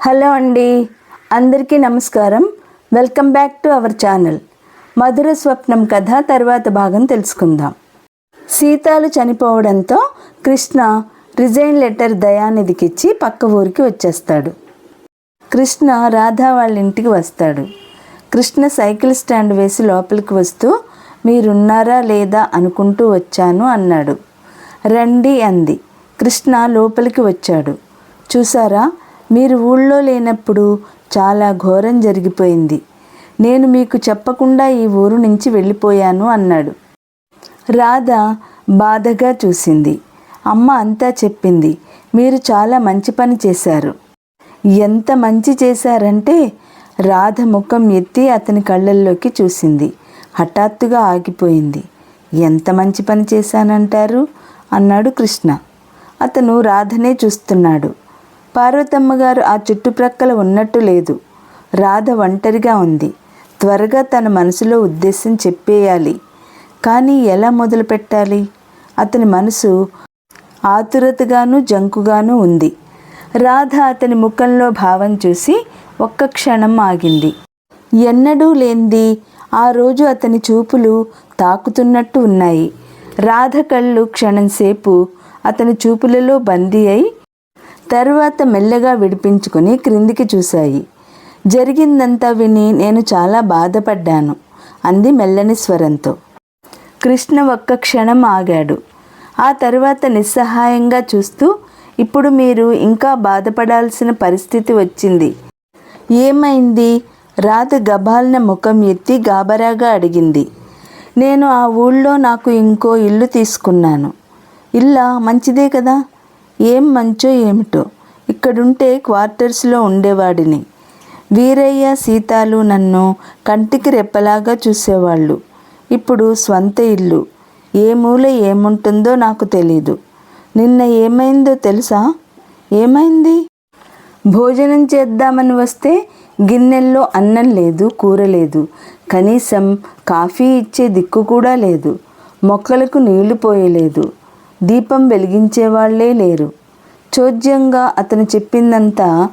Hello అండి అందరికీ నమస్కారం. Welcome back to our channel. Madhura Swapnam కథ తర్వాత భాగం తెలుసుకుందాం. సీతాలు చనిపోవడంతో కృష్ణ రిజైన్ లెటర్ దయానిధికిచ్చి పక్క ఊరికి వచ్చేస్తాడు. కృష్ణ రాధా వాళ్ళ ఇంటికి వస్తాడు. కృష్ణ సైకిల్ స్టాండ్ వేసి లోపలికి వస్తూ మీరున్నారా లేదా అనుకుంటూ వచ్చాను అన్నాడు. రండి అంది. కృష్ణ లోపలికి వచ్చాడు. చూసారా? మీరు ఊళ్ళో లేనప్పుడు చాలా ఘోరం జరిగిపోయింది. నేను మీకు చెప్పకుండా ఈ ఊరు నుంచి వెళ్ళిపోయాను అన్నాడు. రాధ బాధగా చూసింది. అమ్మ అంతా చెప్పింది. మీరు చాలా మంచి పని చేశారు. ఎంత మంచి చేశారంటే రాధ ముఖం ఎత్తి అతని కళ్ళల్లోకి చూసింది. హఠాత్తుగా ఆగిపోయింది. ఎంత మంచి పని చేశానంటారు? అన్నాడు కృష్ణ. అతను రాధనే చూస్తున్నాడు. పార్వతమ్మ గారు ఆ చుట్టుప్రక్కల ఉన్నట్టు లేదు. రాధ ఒంటరిగా ఉంది. త్వరగా తన మనసులో ఉద్దేశం చెప్పేయాలి. కానీ ఎలా మొదలు పెట్టాలి? అతని మనసు ఆతురతగాను జంకుగాను ఉంది. రాధ అతని ముఖంలో భావం చూసి ఒక్క క్షణం ఆగింది. ఎన్నడూ లేంది ఆ రోజు అతని చూపులు తాకుతున్నట్టు ఉన్నాయి. రాధ కళ్ళు క్షణంసేపు అతని చూపులలో బందీ అయి తరువాత మెల్లగా విడిపించుకుని క్రిందికి చూశాయి. జరిగిందంతా విని నేను చాలా బాధపడ్డాను. అంది మెల్లని స్వరంతో. కృష్ణ ఒక్క క్షణం ఆగాడు. ఆ తరువాత నిస్సహాయంగా చూస్తూ ఇప్పుడు మీరు ఇంకా బాధపడాల్సిన పరిస్థితి వచ్చింది. ఏమైంది? రాత గబాలన ముఖం ఎత్తి గాబరాగా అడిగింది. నేను ఆ ఊళ్ళో నాకు ఇంకో ఇల్లు తీసుకున్నాను. ఇల్లా? మంచిదే కదా? ఏం మంచో ఏమిటో. ఇక్కడుంటే క్వార్టర్స్లో ఉండేవాడిని. వీరయ్య సీతాలు నన్ను కంటికి రెప్పలాగా చూసేవాళ్ళు. ఇప్పుడు స్వంత ఇల్లు. ఏ మూల ఏముంటుందో నాకు తెలీదు. నిన్న ఏమైందో తెలుసా? ఏమైంది? భోజనం చేద్దామని వస్తే గిన్నెల్లో అన్నం లేదు కూర లేదు. కనీసం కాఫీ ఇచ్చే దిక్కు కూడా లేదు. మొక్కలకు నీళ్ళు పోయలేదు. దీపం వెలిగించేవాళ్ళే లేరు. చోద్యంగా అతను చెప్పిందంతా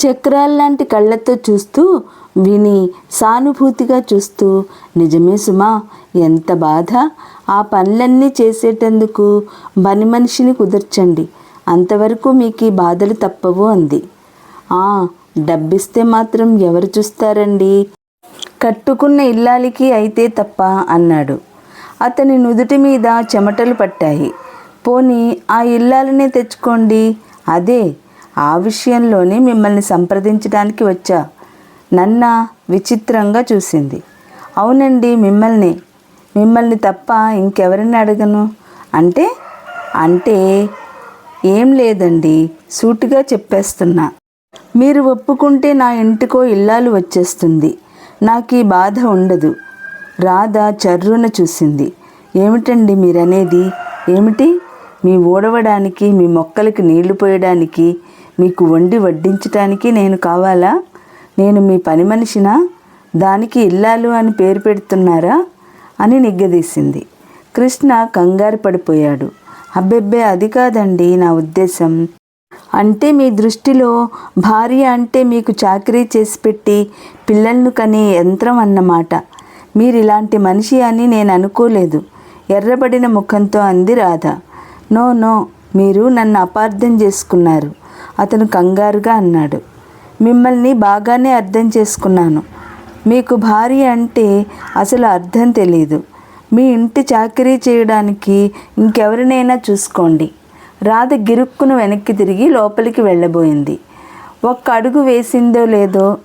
చక్రాల్లాంటి కళ్ళతో చూస్తూ విని సానుభూతిగా చూస్తూ నిజమే సుమా ఎంత బాధ. ఆ పనులన్నీ చేసేటందుకు పని మనిషిని కుదర్చండి. అంతవరకు మీకు ఈ బాధలు తప్పవు అంది. ఆ డబ్బిస్తే మాత్రం ఎవరు చూస్తారండి? కట్టుకున్న ఇల్లాలికి అయితే తప్ప అన్నాడు. అతని నుదుటి మీద చెమటలు పట్టాయి. పోనీ ఆ ఇల్లాలనే తెచ్చుకోండి. అదే ఆ విషయంలోనే మిమ్మల్ని సంప్రదించడానికి వచ్చా. నన్న విచిత్రంగా చూసింది. అవునండి మిమ్మల్ని. మిమ్మల్ని తప్ప ఇంకెవరిని అడగను? అంటే? అంటే ఏం లేదండి సూటిగా చెప్పేస్తున్నా. మీరు ఒప్పుకుంటే నా ఇంటికో ఇల్లాలు వచ్చేస్తుంది. నాకు ఈ బాధ ఉండదు. రాధ చర్రున చూసింది. ఏమిటండి మీరనేది? ఏమిటి? మీ ఊడవడానికి మీ మొక్కలకి నీళ్ళు పోయడానికి మీకు వండి వడ్డించటానికి నేను కావాలా? నేను మీ పని మనిషినా? దానికి ఇల్లాలు అని పేరు పెడుతున్నారా? అని నిగ్గదీసింది. కృష్ణ కంగారు పడిపోయాడు. అబ్బెబ్బే అది కాదండి నా ఉద్దేశం. అంటే మీ దృష్టిలో భార్య అంటే మీకు చాకరీ చేసి పెట్టి పిల్లలను కనే యంత్రం అన్నమాట. మీరు ఇలాంటి మనిషి అని నేను అనుకోలేదు. ఎర్రబడిన ముఖంతో అంది రాధ. నో నో మీరు నన్ను అపార్థం చేసుకున్నారు. అతను కంగారుగా అన్నాడు. మిమ్మల్ని బాగానే అర్థం చేసుకున్నాను. మీకు భార్య అంటే అసలు అర్థం తెలీదు. మీ ఇంటి చాకరీ చేయడానికి ఇంకెవరినైనా చూసుకోండి. రాధ గిరుక్కును వెనక్కి తిరిగి లోపలికి వెళ్ళబోయింది. ఒక్క అడుగు వేసిందో లేదో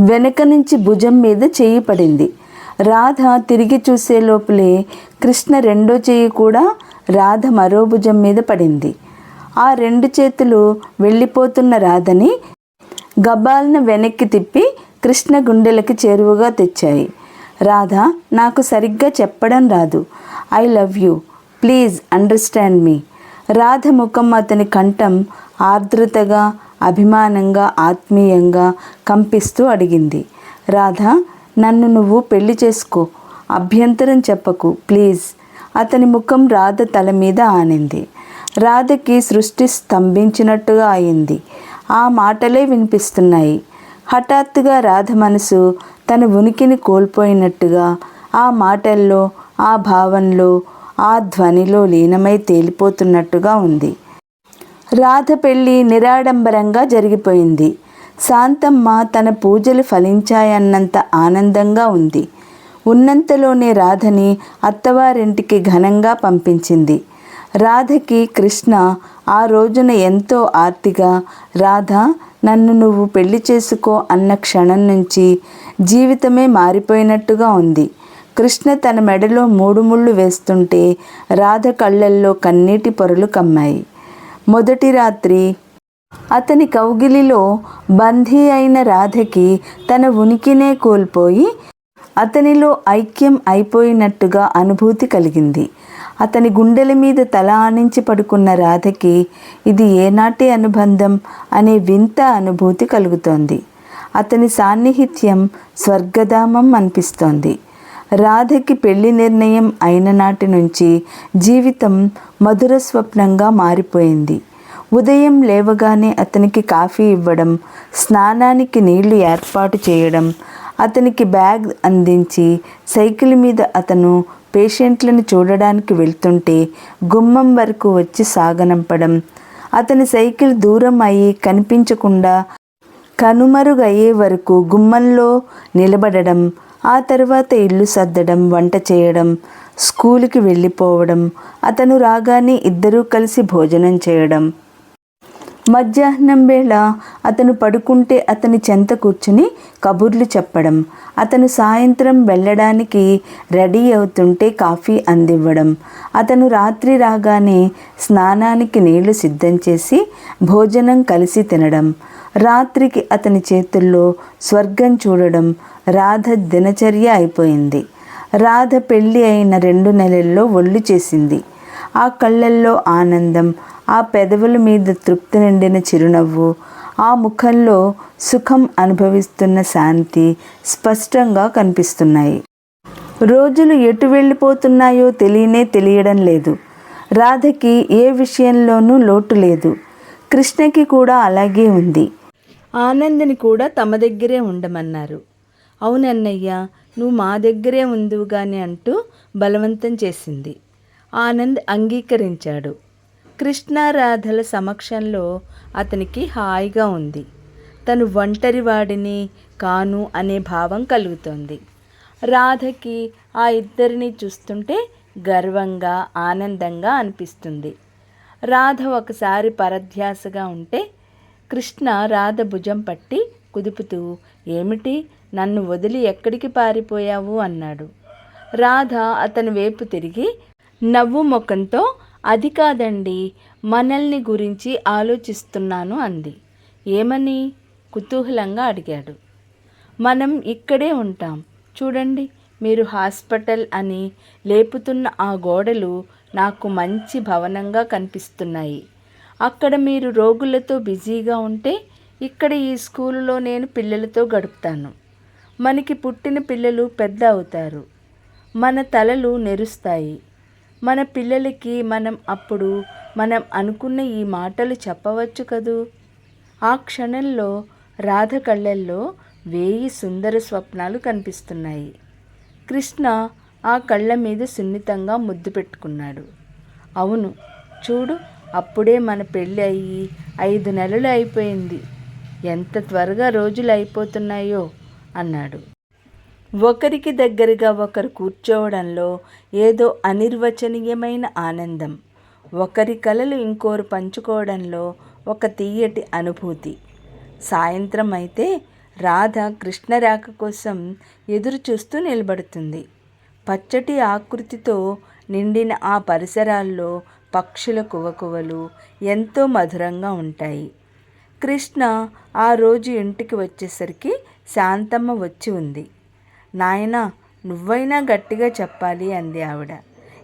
వెనక నుంచి భుజం మీద చేయి పడింది. రాధ తిరిగి చూసే లోపలే కృష్ణ రెండో చేయి కూడా రాధ మరో భుజం మీద పడింది. ఆ రెండు చేతులు వెళ్ళిపోతున్న రాధని గబాలను వెనక్కి తిప్పి కృష్ణ గుండెలకి చేరువగా తెచ్చాయి. రాధ నాకు సరిగ్గా చెప్పడం రాదు. I love you. Please understand me. Radha ముఖం అతని కంఠం ఆర్ద్రతగా అభిమానంగా ఆత్మీయంగా కంపిస్తూ అడిగింది. రాధ నన్ను నువ్వు పెళ్ళి చేసుకో అభ్యంతరం చెప్పకు ప్లీజ్. అతని ముఖం రాధ తల మీద ఆనింది. రాధకి సృష్టి స్తంభించినట్టుగా అయింది. ఆ మాటలే వినిపిస్తున్నాయి. హఠాత్తుగా రాధ మనసు తన ఉనికిని కోల్పోయినట్టుగా ఆ మాటల్లో ఆ భావంలో ఆ ధ్వనిలో లీనమై తేలిపోతున్నట్టుగా ఉంది. రాధ పెళ్ళి నిరాడంబరంగా జరిగిపోయింది. శాంతమ్మ తన పూజలు ఫలించాయన్నంత ఆనందంగా ఉంది. ఉన్నంతలోనే రాధని అత్తవారింటికి ఘనంగా పంపించింది. రాధకి కృష్ణ ఆ రోజున ఎంతో ఆర్తిగా రాధ నన్ను నువ్వు పెళ్ళి చేసుకో అన్న క్షణం నుంచి జీవితమే మారిపోయినట్టుగా ఉంది. కృష్ణ తన మెడలో మూడు ముళ్ళు వేస్తుంటే రాధ కళ్ళల్లో కన్నీటి పొరలు కమ్మాయి. మొదటి రాత్రి అతని కౌగిలిలో బందీ అయిన రాధకి తన ఉనికినే కోల్పోయి అతనిలో ఐక్యం అయిపోయినట్టుగా అనుభూతి కలిగింది. అతని గుండెల మీద తల ఆనించి పడుకున్న రాధకి ఇది ఏనాటి అనుబంధం అనే వింత అనుభూతి కలుగుతోంది. అతని సాన్నిహిత్యం స్వర్గధామం అనిపిస్తోంది. రాధకి పెళ్ళి నిర్ణయం అయిన నాటి నుంచి జీవితం మధుర స్వప్నంగా మారిపోయింది. ఉదయం లేవగానే అతనికి కాఫీ ఇవ్వడం స్నానానికి నీళ్ళు ఏర్పాటు చేయడం అతనికి బ్యాగ్ అందించి సైకిల్ మీద అతను పేషెంట్లను చూడడానికి వెళ్తుంటే గుమ్మం వరకు వచ్చి సాగనంపడం అతని సైకిల్ దూరం అయ్యి కనిపించకుండా కనుమరుగయ్యే వరకు గుమ్మంలో నిలబడడం ఆ తర్వాత ఇల్లు సర్దడం వంట చేయడం స్కూలుకి వెళ్ళిపోవడం అతను రాగానే ఇద్దరూ కలిసి భోజనం చేయడం. మధ్యాహ్నం వేళ అతను పడుకుంటే అతని చెంత కూర్చుని కబుర్లు చెప్పడం అతను సాయంత్రం వెళ్ళడానికి రెడీ అవుతుంటే కాఫీ అందివ్వడం అతను రాత్రి రాగానే స్నానానికి నీళ్ళు సిద్ధం చేసి భోజనం కలిసి తినడం రాత్రికి అతని చేతుల్లో స్వర్గం చూడడం రాధ దినచర్య అయిపోయింది. రాధ పెళ్ళి అయిన రెండు నెలల్లో ఒళ్ళు చేసింది. ఆ కళ్ళల్లో ఆనందం ఆ పెదవుల మీద తృప్తి నిండిన చిరునవ్వు ఆ ముఖంలో సుఖం అనుభవిస్తున్న శాంతి స్పష్టంగా కనిపిస్తున్నాయి. రోజులు ఎటు వెళ్ళిపోతున్నాయో తెలియనే తెలియడం లేదు. రాధకి ఏ విషయంలోనూ లోటు లేదు. కృష్ణకి కూడా అలాగే ఉంది. ఆనందని కూడా తమ దగ్గరే ఉండమన్నారు. అవునన్నయ్య నువ్వు మా దగ్గరే ఉందివు కానీ అంటూ బలవంతం చేసింది. ఆనంద్ అంగీకరించాడు. కృష్ణారాధల సమక్షంలో అతనికి హాయిగా ఉంది. తను ఒంటరి వాడిని కాను అనే భావం కలుగుతోంది. రాధకి ఆ ఇద్దరిని చూస్తుంటే గర్వంగా ఆనందంగా అనిపిస్తుంది. రాధ ఒకసారి పరధ్యాసగా ఉంటే కృష్ణ రాధ భుజం పట్టి కుదుపుతూ ఏమిటి? నన్ను వదిలి ఎక్కడికి పారిపోయావు? అన్నాడు. రాధ అతని వైపు తిరిగి నవ్వు ముఖంతో అది కాదండి మనల్ని గురించి ఆలోచిస్తున్నాను అంది. ఏమని? కుతూహలంగా అడిగాడు. మనం ఇక్కడే ఉంటాం. చూడండి మీరు హాస్పిటల్ అని లేపుతున్న ఆ గోడలు నాకు మంచి భవనంగా కనిపిస్తున్నాయి. అక్కడ మీరు రోగులతో బిజీగా ఉంటే ఇక్కడ ఈ స్కూలులో నేను పిల్లలతో గడుపుతాను. మనకి పుట్టిన పిల్లలు పెద్ద అవుతారు. మన తలలు నెరుస్తాయి. మన పిల్లలకి మనం అప్పుడు మనం అనుకున్న ఈ మాటలు చెప్పవచ్చు కదూ? ఆ క్షణంలో రాధ కళ్ళల్లో వేయి సుందర స్వప్నాలు కనిపిస్తున్నాయి. కృష్ణ ఆ కళ్ళ మీద సున్నితంగా ముద్దు పెట్టుకున్నాడు. అవును చూడు అప్పుడే మన పెళ్ళి అయ్యి ఐదు నెలలు అయిపోయింది. ఎంత త్వరగా రోజులు అయిపోతున్నాయో అన్నాడు. ఒకరికి దగ్గరగా ఒకరు కూర్చోవడంలో ఏదో అనిర్వచనీయమైన ఆనందం. ఒకరి కలలు ఇంకోరు పంచుకోవడంలో ఒక తీయటి అనుభూతి. సాయంత్రం అయితే రాధ కృష్ణరాక కోసం ఎదురు చూస్తూ నిలబడుతుంది. పచ్చటి ఆకృతితో నిండిన ఆ పరిసరాల్లో పక్షుల కువకువలు ఎంతో మధురంగా ఉంటాయి. కృష్ణ ఆ రోజు ఇంటికి వచ్చేసరికి శాంతమ్మ వచ్చి ఉంది. నాయనా నువ్వైనా గట్టిగా చెప్పాలి అంది ఆవిడ.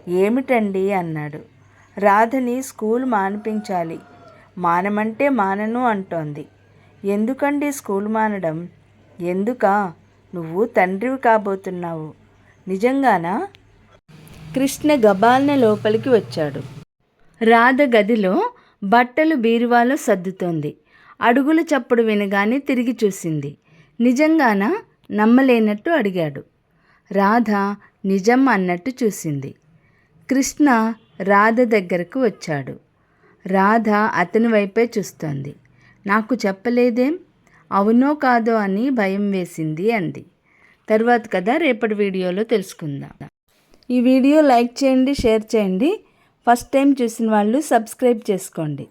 ఏమిటండి? అన్నాడు. రాధని స్కూల్ మానిపించాలి. మానమంటే మానను అంటోంది. ఎందుకండి స్కూల్ మానడం? ఎందుకా? నువ్వు తండ్రివి కాబోతున్నావు. నిజంగానా? కృష్ణ గబాల్న లోపలికి వచ్చాడు. రాధ గదిలో బట్టలు బీరువాలో సర్దుతోంది. అడుగుల చప్పుడు వినగానే తిరిగి చూసింది. నిజంగానా? నమ్మలేనట్టు అడిగాడు. రాధ నిజం అన్నట్టు చూసింది. కృష్ణ రాధ దగ్గరకు వచ్చాడు. రాధ అతని వైపే చూస్తోంది. నాకు చెప్పలేదేం? అవునో కాదో అని భయం వేసింది అంది. తర్వాత కదా రేపటి వీడియోలో తెలుసుకుందాం. ఈ వీడియో లైక్ చేయండి షేర్ చేయండి. ఫస్ట్ టైం చూసిన వాళ్ళు సబ్స్క్రైబ్ చేసుకోండి.